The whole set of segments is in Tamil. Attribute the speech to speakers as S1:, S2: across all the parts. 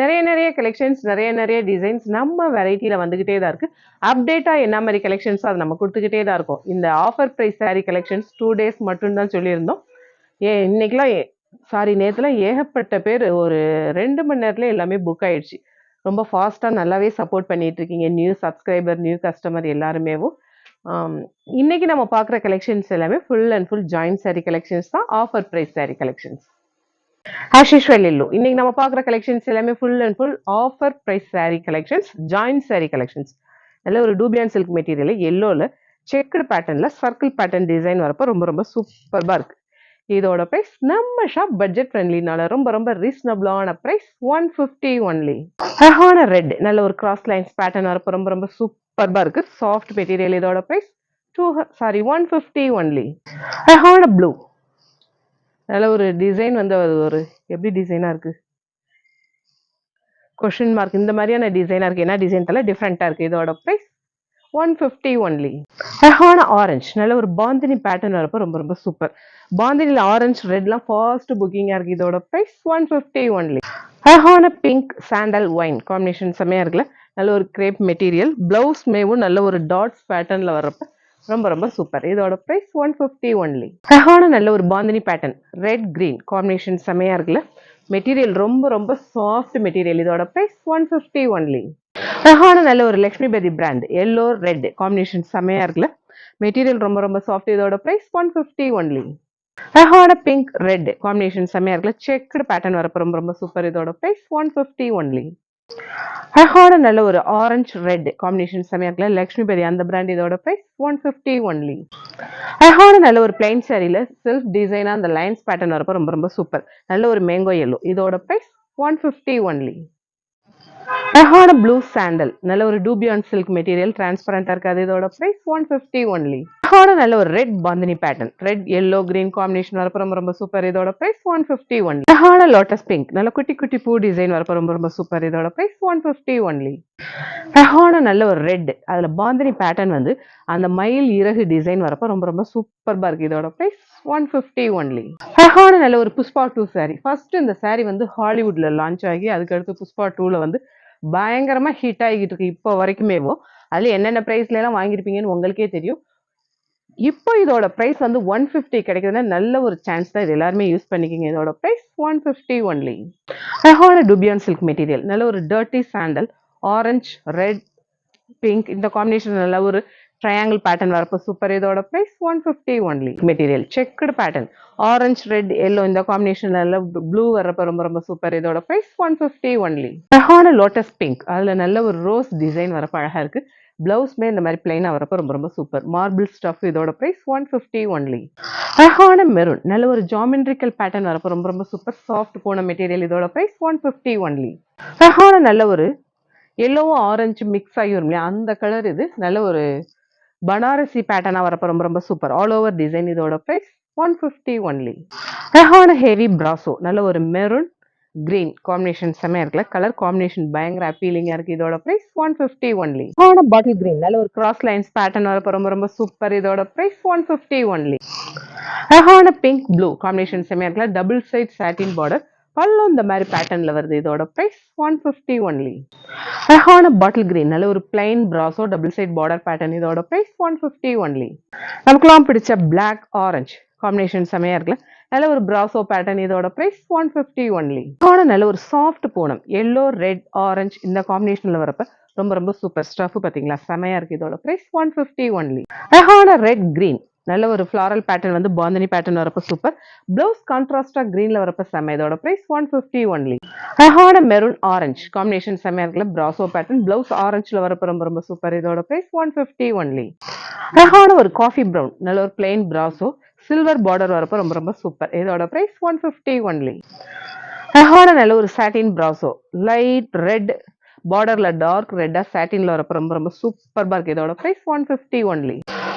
S1: நிறைய நிறைய கலெக்ஷன்ஸ் நிறைய நிறைய டிசைன்ஸ் நம்ம வெரைட்டியில் வந்துக்கிட்டே தான் இருக்குது அப்டேட்டாக என்ன மாதிரி கலெக்ஷன்ஸோ அதை நம்ம கொடுத்துக்கிட்டே தான் இருக்கும். இந்த offer price saree collections two days மட்டும்தான் சொல்லியிருந்தோம். ஏ இன்னைக்கெலாம் சாரி நேற்றுலாம் ஏகப்பட்ட பேர் ஒரு ரெண்டு மணி நேரத்தில் எல்லாமே புக் ஆயிடுச்சு. ரொம்ப ஃபாஸ்ட்டாக நல்லாவே சப்போர்ட் பண்ணிகிட்டு இருக்கீங்க. நியூ சப்ஸ்கிரைபர் நியூ கஸ்டமர் எல்லாருமேவும். இன்றைக்கி நம்ம பார்க்குற கலெக்ஷன்ஸ் எல்லாமே full and full joint saree collections தான் offer price saree collections as usual இல்லோ இன்னைக்கு நம்ம பார்க்குற கலெக்ஷன்ஸ் எல்லாமே full and full offer price saree collections joint saree collections நல்ல ஒரு டூபியான் சில்க் மெட்டீரியல் எல்லோவில் செக்குடு பேட்டர்னில் சர்க்கிள் பேட்டர்ன் டிசைன் வரப்போ ரொம்ப ரொம்ப சூப்பராக இருக்கு. இதோட ப்ரைஸ் நம்ம ஷாப் பட்ஜெட் ஃப்ரெண்ட்லினால ரொம்ப ரொம்ப ரீசனபிளான ப்ரைஸ் ஒன் ஃபிஃப்டி ஒன்லி அழகான ரெட் நல்ல ஒரு கிராஸ் லைன்ஸ் பேட்டர்ன் வரப்போ ரொம்ப ரொம்ப சூப்பராக இருக்கு. சாஃப்ட் மெட்டீரியல் இதோட price two saree one fifty only அழகான ப்ளூ நல்ல ஒரு டிசைன் வந்து அது ஒரு எப்படி டிசைனாக இருக்குது கொஷின் மார்க் இந்த மாதிரியான டிசைனாக இருக்குது என்ன டிசைன் தலை? டிஃப்ரெண்ட்டாக இருக்குது இதோட ப்ரைஸ் ஒன் ஃபிஃப்டி ஒன்லி அழகான ஆரஞ்சு நல்ல ஒரு பாந்தினி பேட்டர்ன் வரப்போ ரொம்ப ரொம்ப சூப்பர் பாந்தினியில் ஆரஞ்சு ரெட்லாம் ஃபர்ஸ்ட் புக்கிங்காக இருக்குது இதோட ப்ரைஸ் ஒன் ஃபிஃப்டி ஒன்லி அழகான பிங்க் சாண்டல் ஒயின் காம்பினேஷன் செம்மையாக இருக்குல்ல? நல்ல ஒரு கிரேப் மெட்டீரியல் ப்ளவுஸ் மேவும் நல்ல ஒரு டாட்ஸ் பேட்டர்னில் வர்றப்போ ரொம்ப ரொம்ப சூப்பர் இதோட ப்ரைஸ் ஒன் ஃபிஃப்டி ஒன்லி அழகான நல்ல ஒரு bandhani pattern red green combination செம்மையாக இருக்குல்ல? மெட்டீரியல் ரொம்ப ரொம்ப சாஃப்ட் மெட்டீரியல் இதோட ப்ரைஸ் ஒன் ஃபிஃப்டி ஒன்லி அழகான நல்ல ஒரு Lakshmipathi brand yellow red combination செம்மையாக இருக்குல்ல? மெட்டீரியல் ரொம்ப ரொம்ப சாஃப்ட் இதோட ப்ரைஸ் ஒன் ஃபிஃப்டி ஒன்லி அழகான பிங்க் ரெட் காம்பினேஷன் செம்மையாக இருக்குல்ல? செக்குடு பேட்டர்ன் வரப்போ ரொம்ப ரொம்ப சூப்பர் இதோட ப்ரைஸ் ஒன் ஃபிஃப்டி ஒன்லி அழகான நல்ல ஒரு ஆரஞ்சு ரெட் காம்பினேஷன் செம்மையாக இருக்குல்ல? பெரிய அந்த பிராண்ட் இதோட ப்ரைஸ் ஒன் ஃபிஃப்டி ஒன்லி அழகான நல்ல ஒரு பிளைன் சாரியில் செல்ஃப் டிசைனாக அந்த லைன்ஸ் பேட்டர்ன் வரப்போ ரொம்ப ரொம்ப சூப்பர் நல்ல ஒரு மேங்கோ எல்லோ இதோட ப்ரைஸ் ஒன் ஃபிஃப்டி ஒன்லி அழகான ப்ளூ சாண்டல் நல்ல ஒரு டூபியான் சில்க் மெட்டீரியல் டிரான்ஸ்பரண்டா இருக்காது. இதோட பிரைஸ் ஒன் ஃபிஃப்டி ஒன்லி அழகான நல்ல ஒரு red bandhani pattern red yellow green combination வரப்போ ரொம்ப ரொம்ப சூப்பர் இதோட பிரைஸ் ஒன் ஃபிஃப்டி ஒன்லி அழகான லோட்டஸ் பிங்க் நல்ல குட்டி குட்டி பூ டிசைன் வரப்போ ரொம்ப ரொம்ப சூப்பர் இதோட பிரைஸ் ஒன் ஃபிஃப்டி ஒன்லி அழகான நல்ல ஒரு ரெட் அதில் பாந்தினி பேட்டர்ன் வந்து அந்த மயில் இறகு டிசைன் வரப்போ ரொம்ப ரொம்ப சூப்பர்பா இருக்கு. இதோட பிரைஸ் ஒன் ஃபிஃப்டி ஒன்லி அழகான நல்ல ஒரு புஷ்பா டூ சாரி ஃபர்ஸ்ட் இந்த சாரி வந்து ஹாலிவுட்ல லான்ச் ஆகி அதுக்கடுத்து புஷ்பா டூவில் வந்து பயங்கரமா ஹீட் ஆகிக்கிட்டு இருக்கு இப்போ வரைக்குமேவோ அதுல என்னென்ன பிரைஸ்ல எல்லாம் வாங்கியிருப்பீங்கன்னு உங்களுக்கே தெரியும். இப்போ இதோட பிரைஸ் வந்து ஒன் ஃபிஃப்டி கிடைக்குதுன்னா நல்ல ஒரு சான்ஸ் தான் இது. எல்லாருமே யூஸ் பண்ணிக்கிங்க இதோட ப்ரைஸ் ஒன் ஃபிஃப்டி ஒன்லி அழகான டுபியான் சில்க் மெட்டீரியல் நல்ல ஒரு dirty sandal orange red pink இந்த காம்பினேஷன் நல்ல ஒரு ட்ரையாங்கிள் பேட்டர்ன் வரப்போ சூப்பர் இதோட price one fifty only material checked pattern orange red yellow இந்த காம்பினேஷன்ல நல்ல ப்ளூ வர்றப்ப ரொம்ப ரொம்ப சூப்பர் இதோட ப்ரைஸ் ஒன் ஃபிஃப்டி ஒன்லி அழகான லோட்டஸ் பிங்க் அதுல நல்ல ஒரு ரோஸ் டிசைன் வரப்ப அழகா இருக்கு. பிளவுஸ்மே இந்த மாதிரி பிளைனாக வரப்போ ரொம்ப ரொம்ப சூப்பர் மார்பிள் ஸ்டஃப் இதோட ப்ரைஸ் ஒன் ஃபிஃப்டி ஒன்லி அழகான மெரூன் நல்ல ஒரு ஜாமெண்ட்ரிக்கல் பேட்டர்ன் வரப்போ ரொம்ப ரொம்ப சூப்பர் சாஃப்ட் போன மெட்டீரியல் இதோட ப்ரைஸ் ஒன் ஃபிஃப்டி ஒன்லி அழகான நல்ல ஒரு எல்லோவும் ஆரஞ்சு மிக்ஸ் ஆகி வரும் இல்லையா? அந்த கலர் இது. நல்ல ஒரு பனாரசி பேட்டர்னாக வரப்போ ரொம்ப ரொம்ப சூப்பர் ஆல் ஓவர் டிசைன் இதோட ப்ரைஸ் ஒன் ஃபிஃப்டி ஒன்லி அழகான ஹெவி பிராசோ நல்ல ஒரு மெரூன் கிரீன் காம்பினேஷன் செம்மையா இருக்குல்ல? கலர் காம்பினேஷன் பயங்கர அப்பீலிங்கா இருக்கு. இதோட ப்ரைஸ் ஒன் பிப்டி ஒன்லி அழகான பாட்டில் கிரீன் நல்ல ஒரு கிராஸ் லைன்ஸ் பேட்டர்ன் வரப்போ ரொம்ப ரொம்ப சூப்பர் இதோட ப்ரைஸ் ஒன் பிப்டி ஒன்லி அழகான பிங்க் ப்ளூ காம்பினேஷன் செம்மையா இருக்குல்ல? டபுள் சைட் சாட்டின் பார்டர் பல்லும் இந்த மாதிரி பேட்டர்ன்ல வருது. இதோட ப்ரைஸ் ஒன் ஃபிஃப்டி ஒன்லி அழகான பாட்டில் கிரீன் நல்ல ஒரு plain brasso double side border pattern இதோட ப்ரைஸ் ஒன் ஃபிஃப்டி ஒன்லி நமக்குலாம் பிடிச்ச பிளாக் ஆரஞ்சு காம்பினேஷன் செமையா இருக்குல்ல? நல்ல ஒரு பிராசோ பேட்டர்ன் இதோட ப்ரைஸ் ஒன் ஃபிஃப்டி ஒன்லி அழகான நல்ல ஒரு soft Poonam. Yellow red orange இந்த காம்பினேஷன்ல வரப்ப ரொம்ப ரொம்ப சூப்பர் ஸ்டஃப் பாத்தீங்களா? செமையா இருக்கு. இதோட ப்ரைஸ் ஒன் ஃபிஃப்டி ஒன்லி அழகான ரெட் கிரீன் நல்ல ஒரு ஃப்ளாரல் பேட்டர்ன் வந்து பாந்தினி பேட்டர்ன் வரப்ப சூப்பர் பிளவுஸ் கான்ட்ராஸ்டாக கிரீன்ல வரப்ப செம்ம. இதோட ப்ரைஸ் ஒன் ஃபிஃப்டி ஒன்லி அழகான மெரூன் ஆரஞ்சு காம்பினேஷன் செம்மையா இருக்குல்ல? ப்ராசோ பேட்டர்ன் பிளவுஸ் ஆரஞ்சில் வரப்ப ரொம்ப ரொம்ப சூப்பர் இதோட ப்ரைஸ் ஒன் ஃபிஃப்டி ஒன்லி அழகான ஒரு காஃபி ப்ரௌன் நல்ல ஒரு பிளெயின் ப்ராசோ சில்வர் பார்டர் வரப்ப ரொம்ப ரொம்ப சூப்பர் இதோட ப்ரைஸ் ஒன் ஃபிஃப்டி ஒன்லி அழகான நல்ல ஒரு சாட்டின் ப்ராசோ லைட் ரெட் பார்டர்ல டார்க் ரெட்டா சாட்டினில் வரப்ப ரொம்ப ரொம்ப சூப்பர் இருக்கு. இதோட ப்ரைஸ் ஒன் ஃபிஃப்டி ஒன்லி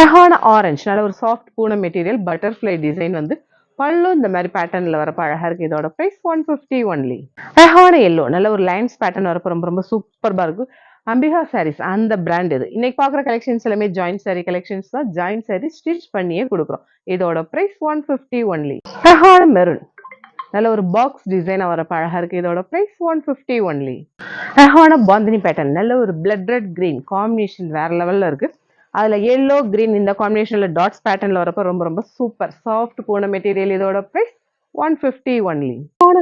S1: அழகான ஆரஞ்சு நல்ல ஒரு சாஃப்ட் பூனை மெட்டீரியல் பட்டர்ஃப்ளை டிசைன் வந்து பல்லு இந்த மாதிரி பேட்டர்ன்ல வரப்ப அழகா இருக்கு. இதோட பிரைஸ் ஒன் ஃபிஃப்டி ஒன்லி அழகான எல்லோ நல்ல ஒரு லைன்ஸ் பேட்டர்ன் வரப்ப ரொம்ப ரொம்ப சூப்பர்பா இருக்கு. அம்பிகா சாரீஸ் அந்த பிராண்ட் இது. இன்னைக்கு பாக்குற கலெக்ஷன்ஸ் எல்லாமே ஜாயிண்ட் சாரி கலெக்ஷன்ஸ் தான். ஜாயிண்ட் சாரி ஸ்டிச் பண்ணியே கொடுக்குறோம். இதோட பிரைஸ் ஒன் ஃபிஃப்டி ஒன்லி அழகான மெரூன் நல்ல ஒரு பாக்ஸ் டிசைன் வர அழகா இருக்கு. இதோட பிரைஸ் ஒன் ஃபிஃப்டி ஒன்லி அழகான பாந்தினி பேட்டர்ன் நல்ல ஒரு பிளட் ரெட் கிரீன் காம்பினேஷன் வேற லெவல்ல இருக்கு. அதில் எல்லோ கிரீன் இந்த காம்பினேஷனில் டாட்ஸ் பேட்டர்னில் வரப்போ ரொம்ப ரொம்ப சூப்பர் சாஃப்ட் போன மெட்டீரியல் இதோட ப்ரைஸ் ஒன் ஃபிஃப்டி ஒன்லி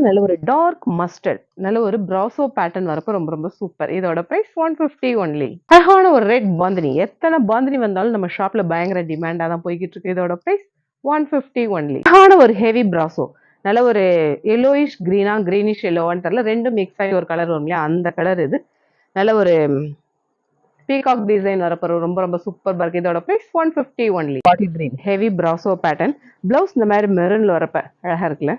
S1: நல்ல ஒரு டார்க் மஸ்டர்ட் நல்ல ஒரு ப்ராசோ பேட்டர்ன் வரப்போ ரொம்ப ரொம்ப சூப்பர் இதோட ப்ரைஸ் ஒன் ஃபிஃப்டி ஒன்லி அழகான ஒரு ரெட் பாந்தினி. எத்தனை பாந்தினி வந்தாலும் நம்ம ஷாப்பில் பயங்கர டிமாண்டாக தான் போய்கிட்டு இருக்கு. இதோட ப்ரைஸ் ஒன் ஃபிஃப்டி ஒன்லி அழகான ஒரு ஹெவி ப்ராசோ நல்ல ஒரு எல்லோயிஷ் க்ரீனா கிரீனிஷ் எல்லோவான்னு தெரில ரெண்டும் மிக்ஸ் ஆகி ஒரு கலர் வரும் இல்லையா? அந்த கலர் இது. நல்ல ஒரு பீகாக் டிசைன் வரப்போ ரொம்ப ரொம்ப சூப்பர் இருக்கு இதோட price one fifty only bottle green heavy brasso pattern blouse இந்த மாதிரி மெரூன்ல வரப்ப அழகா இருக்குல்ல?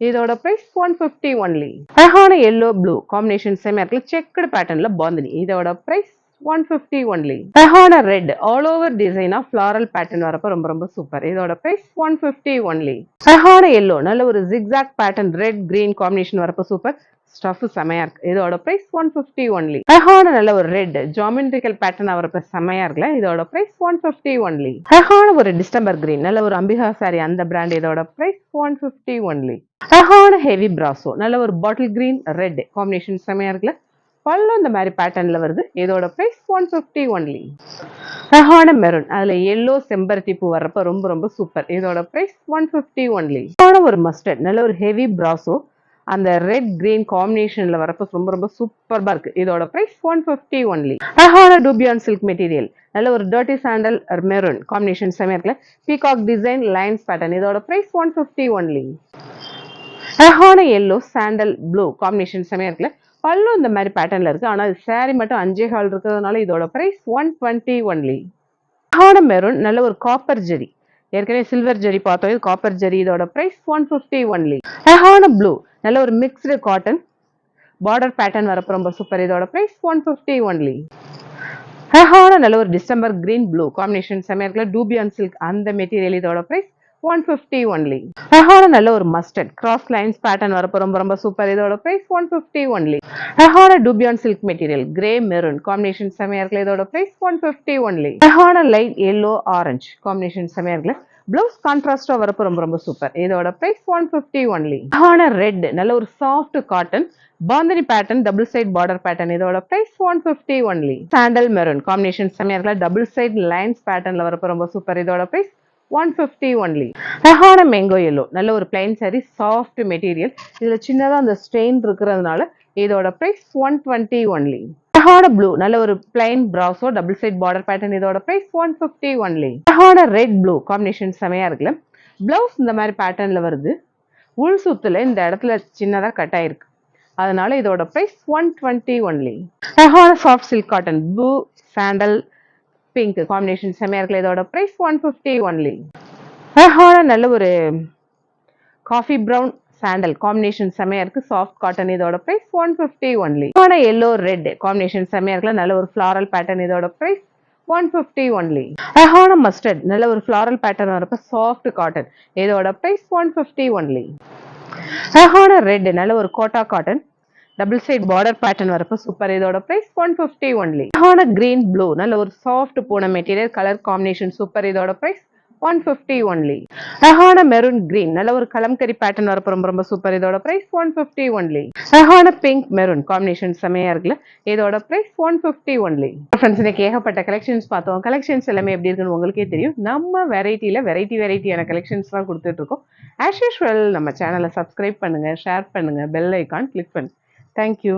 S1: இதோட பிரைஸ் ஒன் ஃபிஃப்டி ஒன்லி அழகான எல்லோ ப்ளூ காம்பினேஷன் செம்மையா இருக்குல்ல செக்குடு பேட்டர்ன்ல பாந்தினி. இதோட பிரைஸ் ஒன் ஃபிஃப்டி ஒன்லி அழகான ரெட் ஆல் ஓவர் டிசைனா ஃபிளாரல் பேட்டர்ன் வரப்ப ரொம்ப ரொம்ப சூப்பர் இதோட பிரைஸ் ஒன் ஃபிஃப்டி ஒன்லி அழகான எல்லோ நல்ல ஒரு zigzag pattern red green combination வரப்ப சூப்பர் ஸ்டஃப் செமையா இருக்கு. இதோட பிரைஸ் ஒன் ஃபிஃப்டி ஒன்லி அழகான நல்ல ஒரு ரெட் ஜாமெண்ட்ரிக்கல் பேட்டர்ன் வரப்ப செமையா இருக்குல்ல? இதோட பிரைஸ் ஒன் ஃபிஃப்டி ஒன்லி அழகான ஒரு டிஸ்டம்பர் கிரீன் நல்ல ஒரு அம்பிகா சாரி அந்த பிராண்ட் இதோட பிரைஸ் ஒன் ஃபிஃப்டி ஒன்லி அழகான ஹெவி பிராசோ நல்ல ஒரு பாட்டில் கிரீன் ரெட் காம்பினேஷன் செமையா இருக்குல்ல? பல்ல இந்த மாதிரி பேட்டர்ன்ல வருது. இதோட பிரைஸ் ஒன் ஃபிஃப்டி ஒன்லி அழகான மெரூன் அதுல எல்லோ செம்பருத்தி பூ வர்றப்ப ரொம்ப ரொம்ப சூப்பர் இதோட பிரைஸ் ஒன் ஃபிஃப்டி ஒன்லி ஒரு மஸ்டர்ட் நல்ல ஒரு ஹெவி பிராசோ அந்த ரெட் கிரீன் காம்பினேஷன்ல வரப்ப ரொம்ப ரொம்ப சூப்பர்பா இருக்கு. இதோட பிரைஸ் ஒன் ஃபிஃப்டி ஒன்லி அழகான டூபியான் சில்க் மெட்டீரியல் நல்ல ஒரு டர்ட்டி சாண்டல் மெரூன் காம்பினேஷன் செமையா இருக்குல்ல? பீகாக் டிசைன் லைன்ஸ் பேட்டர்ன் இதோட பிரைஸ் ஒன் ஃபிஃப்டி ஒன்லி அழகான எல்லோ சாண்டல் ப்ளூ காம்பினேஷன் செமையா இருக்குல்ல? பல்லும் இந்த மாதிரி பேட்டர்ன்ல இருக்கு. ஆனா சாரி மட்டும் அஞ்சே ஹால் இருக்கிறதுனால இதோட பிரைஸ் ஒன் டுவெண்ட்டி ஒன்லி அழகான மெரூன் நல்ல ஒரு காப்பர் ஜெரி ஏற்கனவே சில்வர் ஜெரி பார்த்தோம். இது காப்பர் ஜெரி இதோட பிரைஸ் ஒன் ஃபிஃப்டி ஒன்லி அழகான ப்ளூ நல்ல ஒரு மிக்ஸ்டு காட்டன் பார்டர் பேட்டர்ன் வரப்போ ரொம்ப சூப்பர் இதோட ப்ரைஸ் ஒன் ஃபிஃப்டி ஒன்லி அழகான நல்ல ஒரு டிசம்பர் கிரீன் ப்ளூ காம்பினேஷன் செம்மையாக இருக்குல்ல? டூபியான் சில்க் அந்த மெட்டீரியல் இதோட ப்ரைஸ் ஒன் ஃபிஃப்டி ஒன்லி அழகான நல்ல ஒரு மஸ்டர்ட் கிராஸ் லைன்ஸ் பேட்டர்ன் வரப்போ ரொம்ப ரொம்ப சூப்பர் இதோட பிரைஸ் ஒன் ஃபிஃப்டி ஒன்லி அழகான dupion silk material grey maroon combination செமையா இருக்குல்ல? இதோட பிரைஸ் ஒன் ஃபிஃப்டி ஒன்லி அழகான லைட் எல்லோ ஆரஞ்சு காம்பினேஷன் செமையா இருக்குல்ல? பிளவுஸ் கான்ட்ராஸ்டா வரப்போ ரொம்ப ரொம்ப சூப்பர் இதோட பிரைஸ் ஒன் ஃபிஃப்டி ஒன்லி ஆன ரெட் நல்ல ஒரு soft cotton bandhani pattern double side border pattern இதோட price one fifty only sandal maroon combination செமையா இருக்குல்ல? டபுள் சைட் லைன்ஸ் பேட்டர்ன்ல வரப்போ ரொம்ப சூப்பர் இதோட பிரைஸ் ஒன் ஃபிஃப்டி ஒன்லி ரஹான மேங்கோ எல்லோ நல்ல ஒரு பிளைன் சாரி சாஃப்ட் மெட்டீரியல் இதில் சின்னதாக அந்த ஸ்ட்ரெயின் இருக்கிறதுனால இதோட ப்ரைஸ் ஒன் டுவெண்ட்டி ஒன்லி அழகான ப்ளூ நல்ல ஒரு plain brasso double side border pattern இதோட ப்ரைஸ் ஒன் ஃபிஃப்டி ஒன்லி அழகான ரெட் ப்ளூ காம்பினேஷன் செமையா இருக்குல்ல? ப்ளவுஸ் இந்த மாதிரி பேட்டர்னில் வருது. உள் சுத்துல இந்த இடத்துல சின்னதாக கட் ஆயிருக்கு. அதனால இதோட ப்ரைஸ் ஒன் டுவெண்ட்டி ஒன்லி அழகான soft silk cotton blue sandal pink combination செமையா இருக்குல்ல? இதோட ப்ரைஸ் ஒன் ஃபிஃப்டி ஒன்லி அழகான நல்ல ஒரு காஃபி ப்ரௌன் சாண்டல் காம்பினேஷன் செமையா இருக்கு. சாஃப்ட் காட்டன் இதோட ப்ரைஸ் ஒன் ஃபிஃப்டி ஒன்லி அழகான எல்லோ ரெட் காம்பினேஷன் செமையா இருக்குல்ல. நல்ல ஒரு ஃப்ளாரல் பேட்டர்ன் இதோட ப்ரைஸ் ஒன் ஃபிஃப்டி ஒன்லி அழகான மஸ்டர்ட் நல்ல ஒரு ஃப்ளாரல் பேட்டர்ன் வரப்ப சாஃப்ட் காட்டன் இதோட ப்ரைஸ் ஒன் ஃபிஃப்டி ஒன்லி அழகான ரெட் நல்ல ஒரு kota cotton double side border pattern வரப்போ சூப்பர் இதோட பிரைஸ் ஒன் ஃபிஃப்டி ஒன்லி அழகான கிரீன் ப்ளூ நல்ல ஒரு சாஃப்ட் பூன மெட்டீரியல் கலர் காம்பினேஷன் சூப்பர் இதோட பிரைஸ் ஒன் ஃபிஃப்டி ஒன்லி அழகான மெரூன் கிரீன் நல்ல ஒரு கலம்கரி பேட்டர்ன் வரப்போ ரொம்ப ரொம்ப சூப்பர் இதோட பிரைஸ் ஒன் ஃபிஃப்டி ஒன்லி அழகான பிங்க் மெரூன் காம்பினேஷன் செமையா இருக்குல்ல? இதோட price one fifty only friends இன்னைக்கு ஏகப்பட்ட கலெக்ஷன்ஸ் பார்த்தோம். கலெக்ஷன்ஸ் எல்லாமே எப்படி இருக்குன்னு உங்களுக்கே தெரியும். நம்ம வெரைட்டியில வெரைட்டி வெரைட்டியான கலெக்ஷன்ஸ் தான் கொடுத்துட்டு இருக்கோம். ஆஸ் யூஸ்வல் நம்ம சேனலை சப்ஸ்கிரைப் பண்ணுங்க ஷேர் பண்ணுங்க பெல் ஐக்கான் கிளிக் பண்ணுங்க. Thank you